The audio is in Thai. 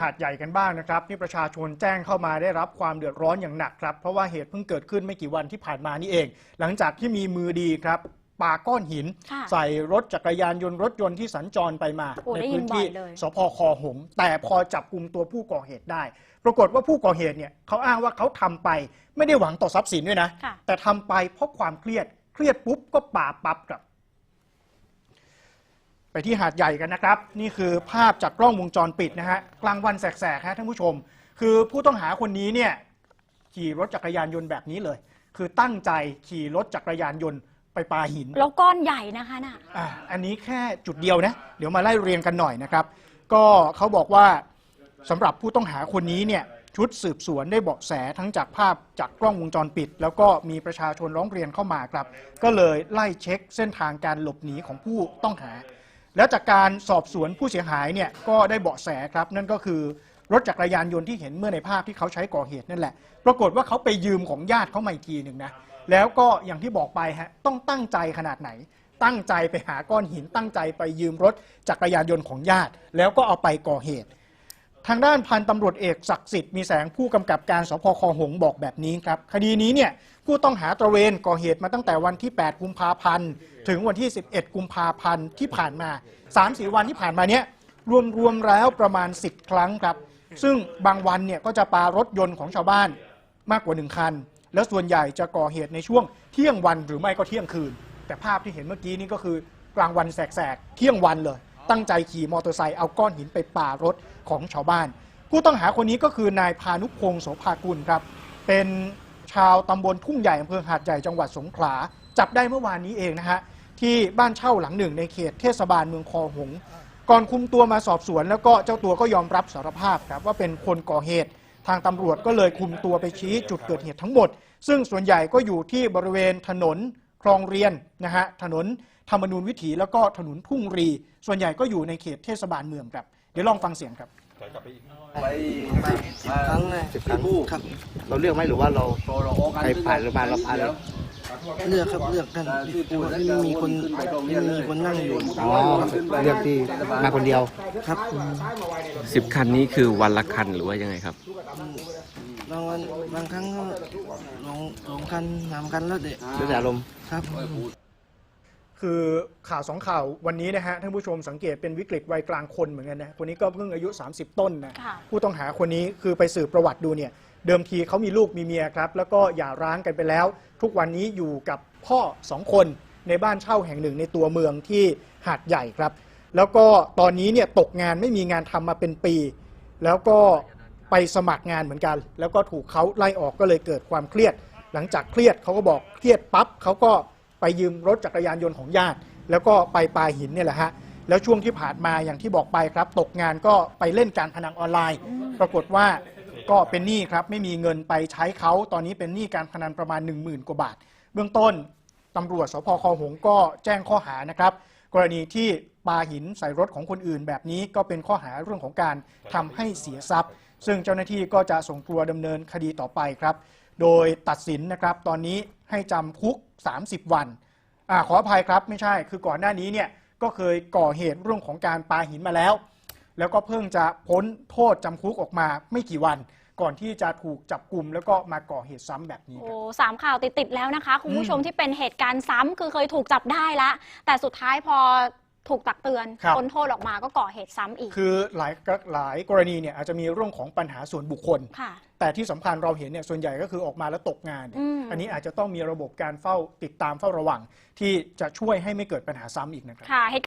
หาดใหญ่กันบ้างนะครับที่ประชาชนแจ้งเข้ามาได้รับความเดือดร้อนอย่างหนักครับ เพราะว่าเหตุเพิ่งเกิดขึ้นไม่กี่วันที่ผ่านมานี่เอง หลังจากที่มีมือดีครับปาก้อนหิน ค่ะใส่รถจักรยานยนต์รถยนต์ที่สัญจรไปมา โอ้ในได้ยิพื้นนบ่อที่ยเลย สพคอหงส์แต่พอจับกลุ่มตัวผู้ก่อเหตุได้ ปรากฏว่าผู้ก่อเหตุเนี่ยเขาอ้างว่าเขาทำไปไม่ได้หวังต่อทรัพย์สินด้วยนะ ค่ะ แต่ทำไปเพราะความเครียด เครียดปุ๊บก็ป่าปั๊บครับ ไปที่หาดใหญ่กันนะครับ นี่คือภาพจากกล้องวงจรปิดนะฮะกลางวันแสกๆฮะท่านผู้ชม คือผู้ต้องหาคนนี้เนี่ยขี่รถจักรยานยนต์แบบนี้เลย คือตั้งใจขี่รถจักรยานยนต์ไปปาหินแล้วก้อนใหญ่นะคะน่ะอะอันนี้แค่จุดเดียวนะ เดี๋ยวมาไล่เรียงกันหน่อยนะครับ ก็เขาบอกว่าสำหรับผู้ต้องหาคนนี้เนี่ยชุดสืบสวนได้เบาะแสทั้งจากภาพจากกล้องวงจรปิด แล้วก็มีประชาชนร้องเรียนเข้ามาครับ ก็เลยไล่เช็คเส้นทางการหลบหนีของผู้ต้องหา แล้วจากการสอบสวนผู้เสียหายเนี่ยก็ได้เบาะแสครับ นั่นก็คือรถจักรยานยนต์ที่เห็นเมื่อในภาพที่เขาใช้ก่อเหตุนั่นแหละ ปรากฏว่าเขาไปยืมของญาติเขามาอีกทีหนึ่งนะ แล้วก็อย่างที่บอกไปฮะต้องตั้งใจขนาดไหน ตั้งใจไปหาก้อนหินตั้งใจไปยืมรถจักรยานยนต์ของญาติ แล้วก็เอาไปก่อเหตุ ทางด้านพันตำรวจเอกศักดิ์สิทธิ์มีแสงผู้กำกับการสพคหงบอกแบบนี้ครับ คดีนี้เนี่ยผู้ต้องหาตระเวนก่อเหตุมาตั้งแต่วันที่ 8 กุมภาพันธ์ ถึงวันที่ 11 กุมภาพันธ์ที่ผ่านมา3-4วันที่ผ่านมาเนี้ยรวมๆแล้วประมาณ 10 ครั้งครับ ซึ่งบางวันเนี่ยก็จะปารถยนต์ของชาวบ้านมากกว่า 1 คัน แล้วส่วนใหญ่จะก่อเหตุในช่วงเที่ยงวันหรือไม่ก็เที่ยงคืน แต่ภาพที่เห็นเมื่อกี้นี่ก็คือกลางวันแสกๆเที่ยงวันเลย ตั้งใจขี่มอเตอร์ไซค์เอาก้อนหินไปป่ารถ ของชาวบ้าน ผู้ต้องหาคนนี้ก็คือนายพานุพงศ์โสภากุลครับ เป็นชาวตำบลทุ่งใหญ่อำเภอหาดใหญ่จังหวัดสงขลา จับได้เมื่อวานนี้เองนะฮะที่บ้านเช่าหลังหนึ่งในเขตเทศบาลเมืองคอหง ก่อนคุมตัวมาสอบสวน แล้วก็เจ้าตัวก็ยอมรับสารภาพครับว่าเป็นคนก่อเหตุ ทางตำรวจก็เลยคุมตัวไปชี้จุดเกิดเหตุทั้งหมด ซึ่งส่วนใหญ่ก็อยู่ที่บริเวณถนนคลองเรียนนะฮะถนนธรรมนูญวิถีแล้วก็ถนนทุ่งรี ส่วนใหญ่ก็อยู่ในเขตเทศบาลเมืองครับ เดี๋ยวลองฟังเสียงครับไปสิบครั้งเลยสิบครั้งครับเราเลือกไหมหรือว่าเราใครผ่านหรือมาเราผ่านเลยเลือกครับเลือกกันไม่มีคนไม่มีคนนั่งอยู่อ๋อเลือกที่มาคนเดียวครับสิบคันนี้คือวันละคันหรือว่ายังไงครับบางวันบางครั้งก็สองสองคันสามคันแล้วเด็กแล้วแต่อารมณ์ครับ คือข่าวสองข่าววันนี้นะฮะท่านผู้ชมสังเกตเป็นวิกฤตวัยกลางคนเหมือนกันนะคนนี้ก็เพิ่งอายุ 30 ต้นนะค่ะผู้ต้องหาคนนี้คือไปสืบประวัติดูเนี่ยเดิมทีเขามีลูกมีเมียครับ แล้วก็หย่าร้างกันไปแล้ว ทุกวันนี้อยู่กับพ่อสองคนในบ้านเช่าแห่งหนึ่งในตัวเมืองที่หาดใหญ่ครับ แล้วก็ตอนนี้เนี่ยตกงานไม่มีงานทำมาเป็นปี แล้วก็ไปสมัครงานเหมือนกัน แล้วก็ถูกเขาไล่ออกก็เลยเกิดความเครียด หลังจากเครียดเขาก็บอกเครียดปั๊บเขาก็ ไปยืมรถจักรยานยนต์ของญาติ แล้วก็ไปปาหินเนี่ยแหละฮะแล้วช่วงที่ผ่านมาอย่างที่บอกไปครับ ตกงานก็ไปเล่นการพนันออนไลน์ ปรากฏว่าก็เป็นหนี้ครับไม่มีเงินไปใช้เขาตอนนี้เป็นหนี้การพนันประมาณ 1 0,000 กว่าบาท เบื้องต้นตำรวจสพคอหงก็แจ้งข้อหานะครับ กรณีที่ปาหินใส่รถของคนอื่น แบบนี้ก็เป็นข้อหาเรื่องของการทำให้เสียทรัพย์ ซึ่งเจ้าหน้าที่ก็จะส่งตัวดำเนินคดีต่อไปครับ โดยตัดสินนะครับตอนนี้ให้จำคุก 30 วันอาขออภัยครับไม่ใช่ คือก่อนหน้านี้เนี่ยก็เคยก่อเหตุเรื่องของการปาหินมาแล้ว แล้วก็เพิ่งจะพ้นโทษจำคุกออกมาไม่กี่วัน ก่อนที่จะถูกจับกลุ่มแล้วก็มาก่อเหตุซ้ำแบบนี้คโอ้รับสามข่าวติดๆแล้วนะคะ คุณผู้ชมอืมที่เป็นเหตุการณ์ซ้ำคือเคยถูกจับได้ละแต่สุดท้ายพอ ถูกตักเตือนครับ พ้นโทษออกมาก็ก่อเหตุซ้ำอีกคือหลายหลายกรณีเนี่ยอาจจะมีเรื่องของปัญหาส่วนบุคคล ค่ะ แต่ที่สำคัญเราเห็นเนี่ยส่วนใหญ่ก็คือออกมาแล้วตกงานอืม อันนี้อาจจะต้องมีระบบการเฝ้าติดตามเฝ้าระวัง ที่จะช่วยให้ไม่เกิดปัญหาซ้ำอีกนะครับ ค่ะ